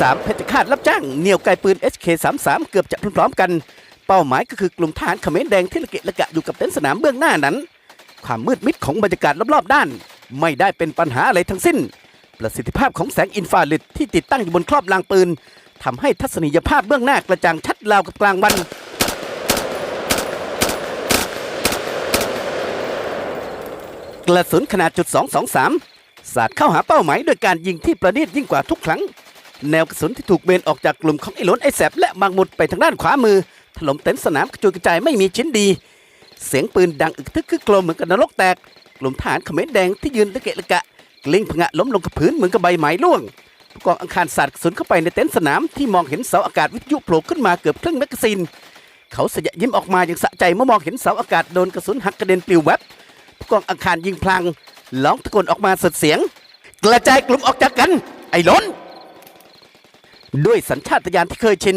สามเพชรฆาตรับจ้างเหนี่ยวไกปืน HK33 เกือบจะพร้อมๆกัน เป้าหมายก็คือกลุ่มทหารเขมรแดงที่ละเกะละกะอยู่กับเต็นท์สนามเบื้องหน้านั้น ความมืดมิดของบรรยากาศรอบๆด้าน ไม่ได้เป็นปัญหาอะไรทั้งสิ้น ประสิทธิภาพของแสงอินฟราเรดที่ติดตั้งอยู่บนครอบรางปืนทำให้ทัศนียภาพเบื้องหน้ากระจ่างชัดราวกับกลางวันกระสุนขนาดจุด223 สาดเข้าหาเป้าหมายด้วยการยิงที่ประณีตยิ่งกว่าทุกครั้ง แนวกระสุนที่ถูกเบนออกจากกลุ่มของไอ้หลนไอ้แสบและบางหมุดไปทางด้านขวามือ ถล่มเต็นท์สนามกระจุยกระจายไม่มีชิ้นดี เสียงปืนดังอึกทึกคึกโครมเหมือนกับนรกแตก กลุ่มทหารเขมรแดงที่ยืนตะเกะละกะกลิ้งผงะล้มลงกับพื้นเหมือนกับใบไม้ร่วงผู้กองอังคารสาดกระสุนเข้าไปในเต็นท์สนามที่มองเห็นเสาอากาศวิทยุโผล่ขึ้นมาเกือบครึ่งแมกกาซีนเขาสยะยิ้มออกมาอย่างสะใจเมื่อมองเห็นเสาอากาศโดนกระสุนหักกระเด็นปลิวแวบผู้กองอังคารยิงพลางร้องตะโกนออกมาสุดเสียง กระจายกลุ่มออกจากกัน ไอ้ล้น ด้วยสัญชาตญาณที่เคยชิน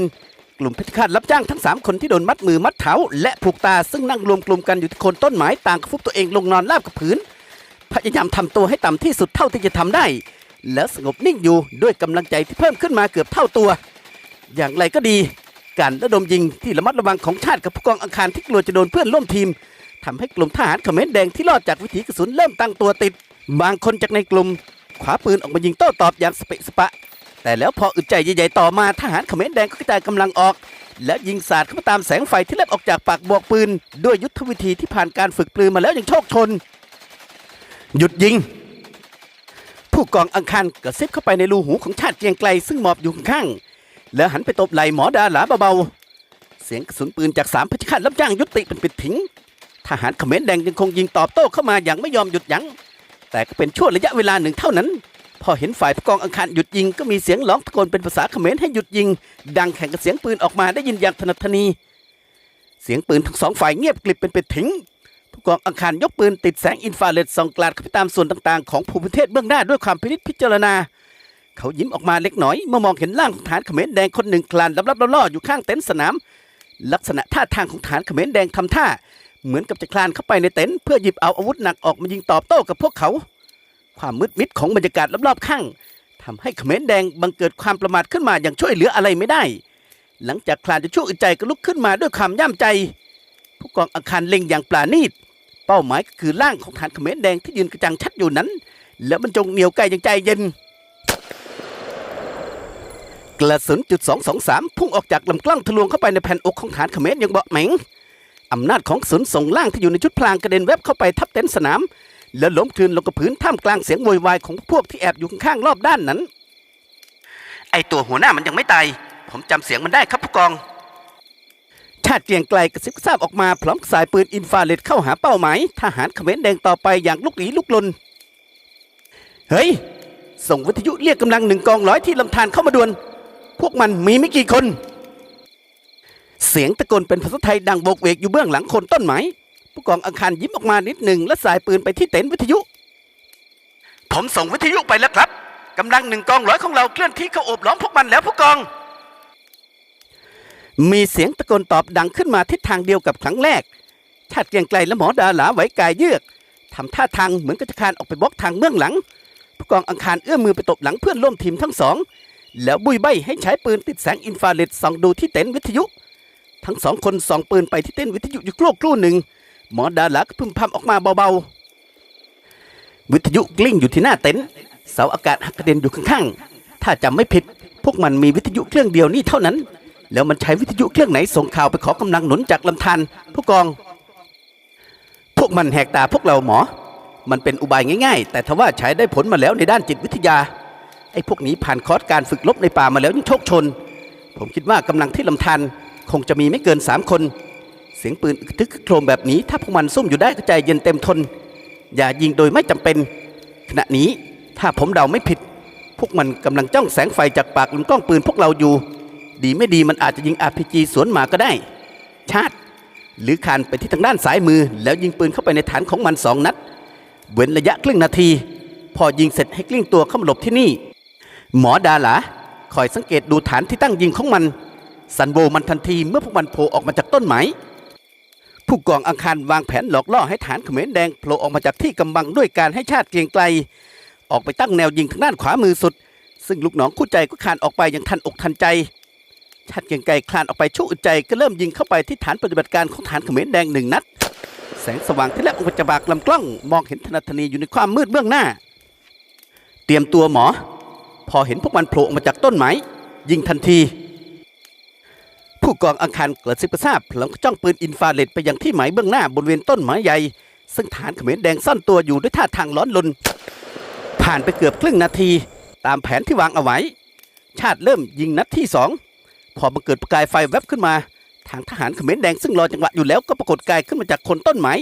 กลุ่มเพชรฆาตรับจ้างทั้ง 3 คนที่โดนมัดมือมัดเท้าและผูกตาซึ่งนั่งรวมกลุ่มกันอยู่ที่โคนต้นไม้ต่างก็ฟุบตัวเองลงนอนราบกับพื้น พยายามทำตัวให้ต่ำที่สุดเท่าที่จะทำได้ แล้วสงบนิ่งอยู่ด้วยกำลังใจที่เพิ่มขึ้นมาเกือบเท่าตัว อย่างไรก็ดี การระดมยิงที่ระมัดระวังของชาติกับผู้กองอังคารที่กลัวจะโดนเพื่อนร่วมทีมทำให้กลุ่มทหารเขมรแดงที่รอดจากวิถีกระสุนเริ่มตั้งตัวติด บางคนจากในกลุ่มขวาปืนออกมายิงโต้ตอบอย่างสเปะสปะ แต่แล้วพออึดใจใหญ่ๆต่อมาทหารเขมรแดงก็กระจายกำลังออก และยิงสาดเข้ามาตามแสงไฟที่เล็บออกจากปากบอกปืน ด้วยยุทธวิธีที่ผ่านการฝึกปลือมาแล้วอย่างโชคชน หยุดยิง ผู้กองอังคารกระซิบเข้าไปในรูหูของชาติเกียงไกลซึ่งหมอบอยู่ข้างๆแล้วหันไปตบไหล่หมอดาหลาเบาๆเสียงกระสุนปืนจากสามพชฆาตรับจ้างยุติเป็นปิดถิงทหารเขมรแดงยังคงยิงตอบโต้เข้ามาอย่างไม่ยอมหยุดยัง้งแต่ก็เป็นช่วงระยะเวลาหนึ่งเท่านั้น พอเห็นฝ่ายผู้กองอังคารหยุดยิงก็มีเสียงร้องตะโกนเป็นภาษาเขมรให้หยุดยิง ดังแข่งกับเสียงปืนออกมาได้ยินอย่างถนัดทนี เสียงปืนทั้งสองฝ่ายเงียบกลิบเป็นไปถิงผู้กองอังคารยกปืนติดแสงอินฟราเรดส่องกลาดเข้าไปตามส่วนต่างๆของภูมิประเทศเบื้องหน้าด้วยความพินิจพิจารณา เขายิ้มออกมาเล็กน้อย เมื่อมองเห็นร่างของทหารเขมรแดงคนหนึ่งคลานลับๆล่อๆอยู่ข้างเต็นท์สนาม ลักษณะท่าทางของทหารเขมรแดงทำท่า เหมือนกับจะคลานเข้าไปในเต็นท์เพื่อหยิบเอาอาวุธหนักออกมายิงตอบโต้กับพวกเขา ความมืดมิดของบรรยากาศรอบๆข้างทำให้เขมรแดงบังเกิดความประมาทขึ้นมาอย่างช่วยเหลืออะไรไม่ได้ หลังจากคลานจะชั่วอึดใจก็ลุกขึ้นมาด้วยความย่ำใจ ผู้กองอาคารเล็งอย่างปราณีต เป้าหมายก็คือร่างของทหารเขมรแดงที่ยืนกระจังชัดอยู่นั้น แล้วบรรจงเหนียวไกลอย่างใจเย็น กระสุนจุด223พุ่งออกจากลำกล้องทะลวงเข้าไปในแผ่นอกของฐานเขมรอย่างเบาะเหม็งอำนาจของกระสุนส่งล่างที่อยู่ในชุดพลางกระเด็นแวบเข้าไปทับเต็นท์สนาม แล้วล้มคลืนลงกับพื้นท่ามกลางเสียงโวยวายของพวกที่แอบอยู่ข้างๆรอบด้านนั้น ไอตัวหัวหน้ามันยังไม่ตาย ผมจำเสียงมันได้ครับผู้กอง ชาติเกรียงไกลกระซิบกระซาบออกมาพร้อมสายปืนอินฟราเรดเข้าหาเป้าหมายทหารเขมรแดงต่อไปอย่างลุกลี้ลุกลน เฮ้ย ส่งวิทยุเรียกกำลังหนึ่งกองร้อยที่ลำธารเข้ามาด่วน พวกมันมีไม่กี่คน เสียงตะโกนเป็นภาษาไทยดังโบกเวกอยู่เบื้องหลังคนต้นไม้ ผู้กองอังคารยิ้มออกมานิดหนึ่งและสายปืนไปที่เต็นท์วิทยุ ผมส่งวิทยุไปแล้วครับกำลังหนึ่งกองร้อยของเราเคลื่อนที่เข้าโอบล้อมพวกมันแล้วผู้กอง มีเสียงตะโกนตอบดังขึ้นมาทิศทางเดียวกับครั้งแรก ชาติเกรียงไกลและหมอดาหลาไหวกายเยือกทำท่าทางเหมือนกับจะคลานออกไปบล็อกทางเบื้องหลัง ผู้กองอังคารเอื้อมมือไปตบหลังเพื่อนร่วมทีมทั้งสอง แล้วบุยใบให้ใช้ปืนติดแสงอินฟราเรดส่องดูที่เต็นท์วิทยุ ทั้งสองคนส่องปืนไปที่เต็นท์วิทยุอยู่ครู่ครู่หนึ่ง หมอดาลาก็พึมพำออกมาเบาๆ วิทยุกลิ้งอยู่ที่หน้าเต็นท์เสาอากาศหักกระเด็นอยู่ข้างๆ ถ้าจำไม่ผิด พวกมันมีวิทยุเครื่องเดียวนี่เท่านั้น แล้วมันใช้วิทยุเครื่องไหนส่งข่าวไปขอกำลังหนุนจากลำธารผู้กอง พวกมันแหกตาพวกเราหมอ มันเป็นอุบายง่ายๆ แต่ทว่าใช้ได้ผลมาแล้วในด้านจิตวิทยา ไอ้พวกนี้ผ่านคอร์สการฝึกรบในป่ามาแล้วยิ่งโชคชน ผมคิดว่ากำลังที่ลำธารคงจะมีไม่เกินสามคน เสียงปืนทึกโครมแบบนี้ ถ้าพวกมันซุ่มอยู่ได้ก็ใจเย็นเต็มทน อย่ายิงโดยไม่จำเป็น ขณะนี้ถ้าผมเดาไม่ผิด พวกมันกำลังจ้องแสงไฟจากปากลำกล้องปืนพวกเราอยู่ ดีไม่ดีมันอาจจะยิง RPG สวนมาก็ได้ ชาติ หรือคานไปที่ทางด้านซ้ายมือ แล้วยิงปืนเข้าไปในฐานของมันสองนัดเว้นระยะครึ่งนาที พอยิงเสร็จให้กลิ้งตัวเข้ามาหลบที่นี่ หมอดาหลาคอยสังเกตดูฐานที่ตั้งยิงของมัน สันโบมันทันทีเมื่อพวกมันโผล่ออกมาจากต้นไม้ ผู้กองอังคารวางแผนหลอกล่อให้ฐานเขมรแดงโผล่ออกมาจากที่กำบังด้วยการให้ชาติเกรียงไกล ออกไปตั้งแนวยิงทางด้านขวามือสุด ซึ่งลูกน้องคู่ใจก็คานออกไปอย่างทันอกทันใจ ชาติเกรียงไกรคลานออกไปชั่วอึดใจก็เริ่มยิงเข้าไปที่ฐานปฏิบัติการของฐานเขมรแดงหนึ่งนัด แสงสว่างที่แลบออกมาจากปากลำกล้องมองเห็นธนทนีอยู่ในความมืดเบื้องหน้า เตรียมตัวหมอ พอเห็นพวกมันโผล่ออกมาจากต้นไม้ยิงทันที ผู้กองอังคารเกิดสิบประทราบพลังก็จ้องปืนอินฟราเรดไปยังที่หมายเบื้องหน้าบริเวณต้นไม้ใหญ่ ซึ่งฐานเขมรแดงซ่อนตัวอยู่ด้วยท่าทางร้อนรนผ่านไปเกือบครึ่งนาที ตามแผนที่วางเอาไว้ ชาติเริ่มยิงนัดที่สองพอมันเกิดประกายไฟแวบขึ้นมา ทางทหารเขมรแดงซึ่งรอจังหวะอยู่แล้วก็ปรากฏกายขึ้นมาจากคนต้นไม้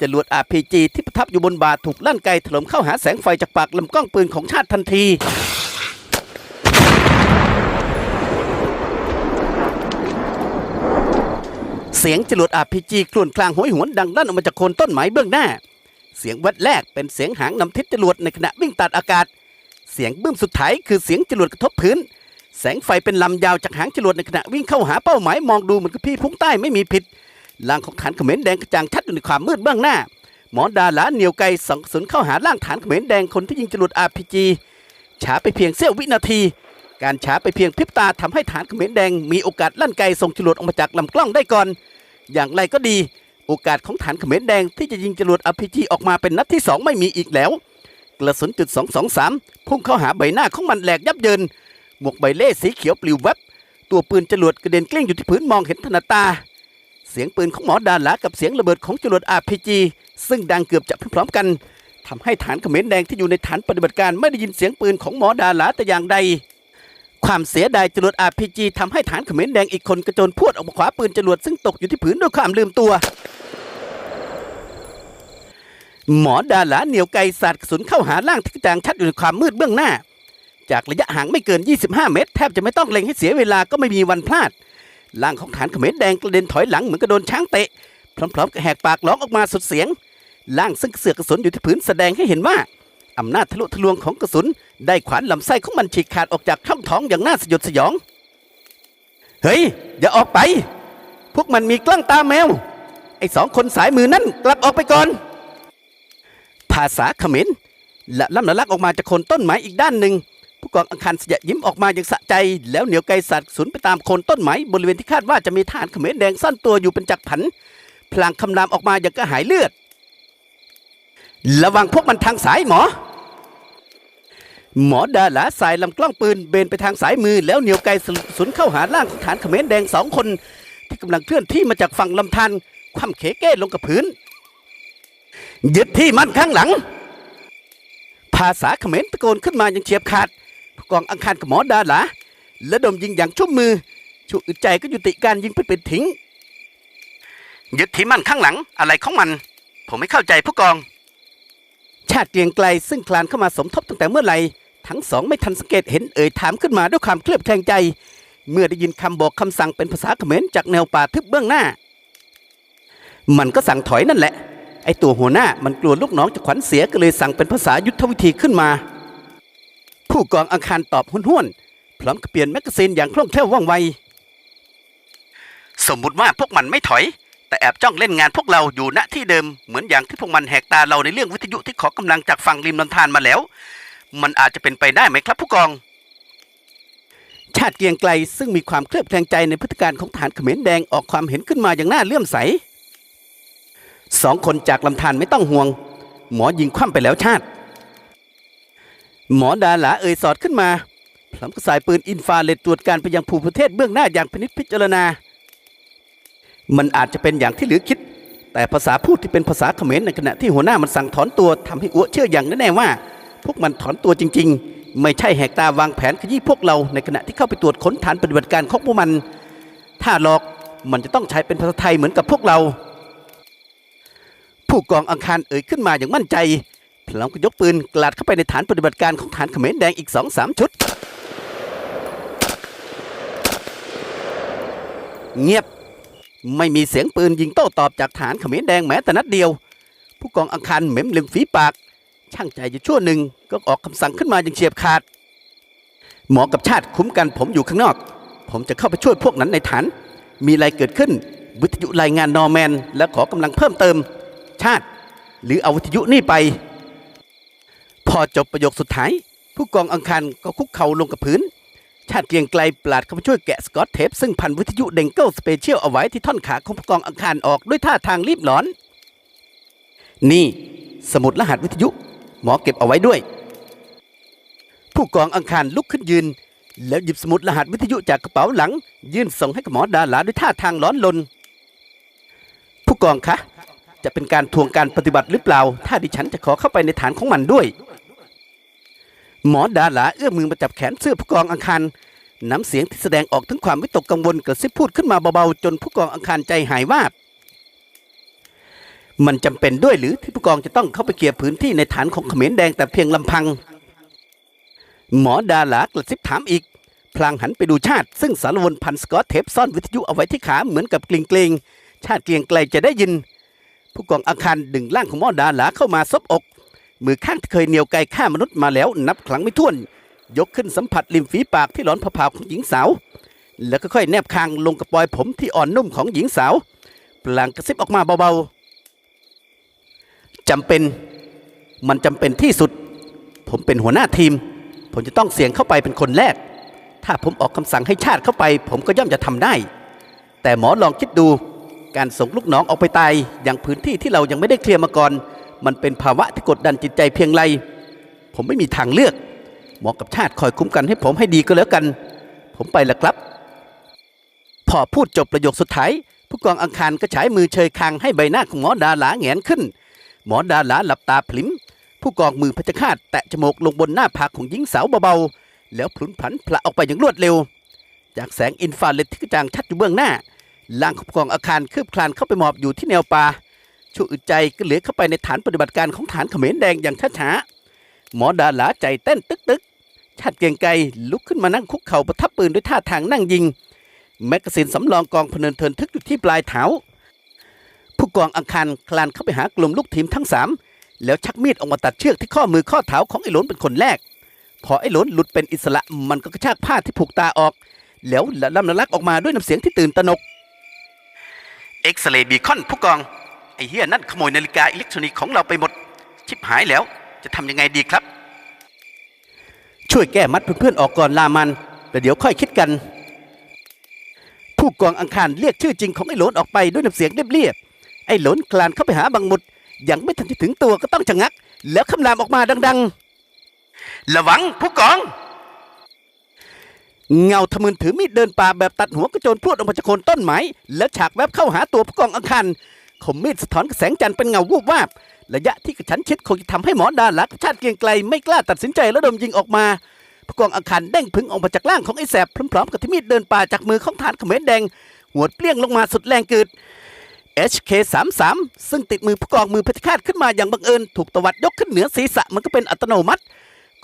จรวด RPG ที่ประทับอยู่บนบาถูกลั่นไกถล่มเข้าหาแสงไฟจากปากลำกล้องปืนของชาติทันที เสียงจรวด RPG ครวญคลางโหยหวนดังลั่นออกมาจากโคนต้นไม้เบื้องหน้า เสียงแวัดแรกเป็นเสียงหางนำทิศจรวดในขณะวิ่งตัดอากาศ เสียงบึ้มสุดท้ายคือเสียงจรวดกระทบพื้น แสงไฟเป็นลำยาวจากหางจรวดในขณะวิ่งเข้าหาเป้าหมายมองดูเหมือนกับพี่พุ่งใต้ไม่มีผิดล่างของฐานเขมรแดงกระจ่างชัดอยู่ในความมืดเบื้องหน้า หมอดาหลาเหนียวไกส่องสุนเข้าหาล่างฐานเขมรแดงคนที่ยิงจรวด RPG ช้าไปเพียงเสี้ยววินาที การช้าไปเพียงพริบตาทำให้ฐานเขมรแดงมีโอกาสลั่นไกส่งจรวดออกมาจากลำกล้องได้ก่อน อย่างไรก็ดี โอกาสของฐานเขมรแดงที่จะยิงจรวด RPG ออกมาเป็นนัดที่ 2 ไม่มีอีกแล้ว กระสุนจุด223 พุ่งเข้าหาใบหน้าของมันแหลกยับเยิน หมวกใบเล่สีเขียวปลิวแวบ ตัวปืนจรวดกระเด็นกลิ้งอยู่ที่พื้นมองเห็นถนัดตา เสียงปืนของหมอดาหลากับเสียงระเบิดของจรวด RPG ซึ่งดังเกือบจะพร้อมกันทำให้ฐานเขมรแดงที่อยู่ในฐานปฏิบัติการไม่ได้ยินเสียงปืนของหมอดาหลาแต่อย่างใด ความเสียดายจรวด RPG ทำให้ฐานเขมรแดงอีกคนกระโจนพวดออกมาขวาปืนจรวดซึ่งตกอยู่ที่พื้นด้วยความลืมตัว หมอดาหลาเหนียวไกสาดกระสุนเข้าหาร่างที่กระจางชัดอยู่ในความมืดเบื้องหน้า จากระยะห่างไม่เกิน 25 เมตร แทบจะไม่ต้องเล็งให้เสียเวลาก็ไม่มีวันพลาดร่างของฐานเขมรแดงกระเด็นถอยหลังเหมือนกระโดนช้างเตะพร้อมๆกับแหกปากร้องออกมาสุดเสียงร่างซึ่งเสือกกระสุนอยู่ที่พื้นแสดงให้เห็นว่า อำนาจทะลุทะลวงของกระสุน ได้ขวานลำไส้ของมันฉีกขาดออกจากช่องท้องอย่างน่าสยดสยอง เฮ้ย อย่าออกไป พวกมันมีกล้องตาแมว ไอ้สองคนสายมือนั่นกลับออกไปก่อน ภาษาเขมรละล่ำละลักออกมาจากโคนต้นไม้อีกด้านหนึ่งผู้กองอังคารเสยะยิ้มออกมาอย่างสะใจ แล้วเหนียวไกสัตว์สุนไปตามโคนต้นไม้บริเวณที่คาดว่าจะมีฐานเขมรแดงซ่อนตัวอยู่เป็นจักรผัน พลางคำรามออกมาอย่างกระหายเลือด ระวังพวกมันทางสายหมอ หมอดาหลาสายลำกล้องปืนเบนไปทางสายมือแล้วเหนียวไกสสุนเข้าหาร่างของฐานเขมรแดงสองคน ที่กำลังเคลื่อนที่มาจากฝั่งลำธารคว่ำเขเก้ลงกับพื้นยึดที่มันข้างหลัง ภาษาเขมรตะโกนขึ้นมาอย่างเฉียบขาดผู้กองอังคารกับหมอดาหลาและดมยิงอย่างชุ่มมือชูอึดใจก็ยุติการยิงไปเป็นทิ้งยึดที่มันข้างหลังอะไรของมัน ผมไม่เข้าใจผู้กอง ชาติเกรียงไกลซึ่งคลานเข้ามาสมทบตั้งแต่เมื่อไหร่ทั้งสองไม่ทันสังเกตเห็นเอ่ยถามขึ้นมาด้วยความเคลือบแคลงใจ เมื่อได้ยินคำบอกคำสั่งเป็นภาษาเขมรจากแนวป่าทึบเบื้องหน้า มันก็สั่งถอยนั่นแหละ ไอตัวหัวหน้ามันกลัวลูกน้องจะขวัญเสียก็เลยสั่งเป็นภาษายุทธวิธีขึ้นมา ผู้กองอังคารตอบห้วนๆพร้อมกับเปลี่ยนแมกกาซีนอย่างคล่องแคล่วว่องไวสมมุติว่าพวกมันไม่ถอย แต่แอบจ้องเล่นงานพวกเราอยู่ณที่เดิมเหมือนอย่างที่พวกมันแหกตาเราในเรื่องวิทยุที่ขอกำลังจากฝั่งริมลำธารมาแล้ว มันอาจจะเป็นไปได้ไหมครับผู้กอง ชาติเกรียงไกลซึ่งมีความเคลือบแคลงใจในพฤติการของฐานเขมรแดงออกความเห็นขึ้นมาอย่างน่าเลื่อมใสสองคนจากลำธารไม่ต้องห่วง หมอยิงคว่ำไปแล้วชาติ หมอดาหลาเอ่ยสอดขึ้นมาพร้อมกับสายปืนอินฟาเรดตรวจการไปยังภูประเทศเบื้องหน้าอย่างพินิจพิจารณา มันอาจจะเป็นอย่างที่เหลือคิด แต่ภาษาพูดที่เป็นภาษาเขมรในขณะที่หัวหน้ามันสั่งถอนตัวทำให้อัวเชื่ออย่างแน่ๆว่า พวกมันถอนตัวจริง ๆ ไม่ใช่แหกตาวางแผนขยี้พวกเราในขณะที่เข้าไปตรวจค้นฐานปฏิบัติการของพวกมัน ถ้าหลอกมันจะต้องใช้เป็นภาษาไทยเหมือนกับพวกเรา ผู้กองอังคารเอ่ยขึ้นมาอย่างมั่นใจพร้อมกับยกปืนกลาดเข้าไปในฐานปฏิบัติการของฐานเขมรแดงอีกสองสามชุด เงียบ ไม่มีเสียงปืนยิงโต้ตอบจากฐานเขมรแดงแม้แต่นัดเดียว ผู้กองอังคารเหม็มล็มฝีปาก ช่างใจอยู่ชั่วหนึ่งก็ออกคำสั่งขึ้นมาอย่างเฉียบขาด หมอกับชาติคุ้มกันผมอยู่ข้างนอก ผมจะเข้าไปช่วยพวกนั้นในฐาน มีอะไรเกิดขึ้น วิทยุรายงานนอร์แมน และขอกำลังเพิ่มเติม ชาติ หรือเอาวิทยุนี่ไป พอจบประโยคสุดท้าย ผู้กองอังคารก็คุกเข่าลงกับพื้น ชาติเกียงไกลปลาดเข้ามาช่วยแกะสกอตเทปซึ่งพันวิทยุเดงเกิลสเปเชียลเอาไว้ที่ท่อนขาของผู้กองอังคารออกด้วยท่าทางรีบร้อน นี่ สมุดรหัสวิทยุ หมอเก็บเอาไว้ด้วย ผู้กองอังคารลุกขึ้นยืน แล้วหยิบสมุดรหัสวิทยุจากกระเป๋าหลัง ยื่นส่งให้กับหมอดาลาด้วยท่าทางร้อนลน ผู้กองคะจะเป็นการทวงการปฏิบัติหรือเปล่า ถ้าดิฉันจะขอเข้าไปในฐานของมันด้วย หมอดาหลาเอื้อมมือมาจับแขนเสื้อผู้กองอังคารน้ำเสียงที่แสดงออกถึงความวิตกกังวลกระซิบพูดขึ้นมาเบาๆจนผู้กองอังคารใจหายวาบมันจำเป็นด้วยหรือที่ผู้กองจะต้องเข้าไปเกี่ยวพื้นที่ในฐานของเขมรแดงแต่เพียงลำพัง หมอดาหลากระซิบถามอีก พลางหันไปดูชาติ ซึ่งสารวนพันสกอตเทปซ่อนวิทยุเอาไว้ที่ขาเหมือนกับกลิงเกรงชาติเกรียงไกลจะได้ยิน ผู้กองอาคารดึงร่างของหมอดาหลาเข้ามาซบอก มือข้างที่เคยเหนียวไกลฆ่ามนุษย์มาแล้วนับครั้งไม่ถ้วน ยกขึ้นสัมผัสริมฝีปากที่ร้อนผาๆของหญิงสาว แล้วก็ค่อยแนบคางลงกับปลอยผมที่อ่อนนุ่มของหญิงสาวพลางกระซิบออกมาเบาๆจำเป็นมันจำเป็นที่สุด ผมเป็นหัวหน้าทีม ผมจะต้องเสี่ยงเข้าไปเป็นคนแรก ถ้าผมออกคำสั่งให้ชาติเข้าไป ผมก็ย่อมจะทำได้ แต่หมอลองคิดดูการส่งลูกน้องออกไปตายอย่างพื้นที่ที่เรายังไม่ได้เคลียร์มาก่อน มันเป็นภาวะที่กดดันจิตใจเพียงไรผมไม่มีทางเลือกหมอกับชาติคอยคุ้มกันให้ผมให้ดีก็แล้วกัน ผมไปละครับ พอพูดจบประโยคสุดท้าย ผู้กองอังคารก็ฉายมือเชยคางให้ใบหน้าของหมอดาหลาแงนขึ้น หมอดาหลาหลับตาพลิมผู้กองมือพชฆาตแตะจมูกลงบนหน้าผากของหญิงสาวเบาๆ แล้วพลุนพลันพละออกไปอย่างรวดเร็ว จากแสงอินฟราเรดที่กระจ่างชัดอยู่เบื้องหน้าล่างของผู้กองอาคารคืบคลานเข้าไปหมอบอยู่ที่แนวป่า ชั่วอึดใจก็เหลือเข้าไปในฐานปฏิบัติการของฐานเขมรแดงอย่างช้าๆหมอดาหลาใจเต้นตึกๆชาติเกียงไกรลุกขึ้นมานั่งคุกเข่าประทับปืนด้วยท่าทางนั่งยิง แมกกาซีนสำรองกองพเนินเทินทึกอยู่ที่ปลายเท้าผู้กองอังคารคลานเข้าไปหากลุ่มลูกทีมทั้งสามแล้วชักมีดออกมาตัดเชือกที่ข้อมือข้อเท้าของไอ้หลนเป็นคนแรก พอไอ้หลนหลุดเป็นอิสระมันก็กระชากผ้าที่ผูกตาออก แล้วละลำละลักออกมาด้วยน้ำเสียงที่ตื่นตระหนกเอ็กซเรย์บีคอนผู้กอง อ้เฮียนั่นขโมยนาฬิกาอิเล็กทรอนิกส์ของเราไปหมดชิบหายแล้ว จะทำยังไงดีครับ ช่วยแก้มัดเพื่อนๆออกก่อนลามันแล้วเดี๋ยวค่อยคิดกัน ผู้กองอังคารเรียกชื่อจริงของไอ้โหลนออกไปด้วยน้ำเสียงเรียบๆไอ้โหลนคลานเข้าไปหาบังหมุดยังไม่ทันที่ถึงตัวก็ต้องชะงัก แล้วคำรามออกมาดัง ๆ ระวังผู้กอง เงาทะมึนถือมีดเดินป่าแบบตัดหัวกระโจนพรวดออกมาจากโคนต้นไม้แล้วฉากแวบเข้าหาตัวผู้กองอังคาร คมมีดสะท้อนแสงจันทร์เป็นเงาวูบวาบระยะที่กระชั้นชิดคงจะทำให้หมอดาลักชาติเกียงไกลไม่กล้าตัดสินใจแล้วดมยิงออกมาผู้กองอังคารเด้งพึงออกมาจากร่างของไอ้แสบพร้อมๆกับที่มีดเดินป่าจากมือของฐานเขมรแดงหวดเปรี้ยงลงมาสุดแรงเกึด HK33 ซึ่งติดมือผู้กองมือเพชรฆาตขึ้นมาอย่างบังเอิญถูกตวัดยกขึ้นเหนือศีรษะมันก็เป็นอัตโนมัติ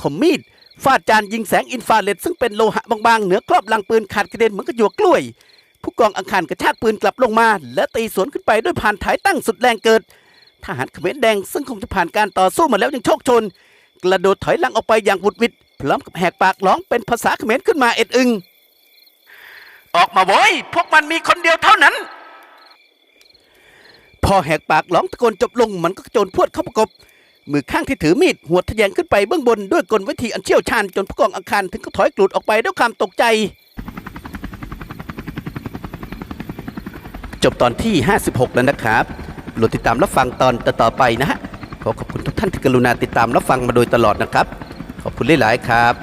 คมมีดฟาดจานยิงแสงอินฟราเรดซึ่งเป็นโลหะบางๆเหนือครอบลังปืนขาดกระเด็นเหมือนกับหยวกกล้วย ผู้กองอังคารกระชากปืนกลับลงมา และตีสวนขึ้นไปด้วยผ่านถ่ายตั้งสุดแรงเกิด ทหารเขมรแดงซึ่งคงจะผ่านการต่อสู้มาแล้วยังโชคชน กระโดดถอยหลังออกไปอย่างหวุดหวิดพร้อมกับแหกปากร้องเป็นภาษาเขมรขึ้นมาเอ็ดอึงออกมาโว้ยพวกมันมีคนเดียวเท่านั้น พอแหกปากร้องตะโกนจบลงมันก็โจนพรวดเข้าประกบ มือข้างที่ถือมีดหัวทะแยงขึ้นไปเบื้องบนด้วยกลวิธีอันเชี่ยวชาญจนผู้กองอังคารถึงก็ถอยกรูดออกไปด้วยความตกใจ จบตอนที่ 56 แล้วนะครับโปรดติดตามรับฟังตอนต่อๆไปนะฮะ ขอขอบคุณทุกท่านที่กรุณาติดตามรับฟังมาโดยตลอดนะครับ ขอบคุณหลายๆครับ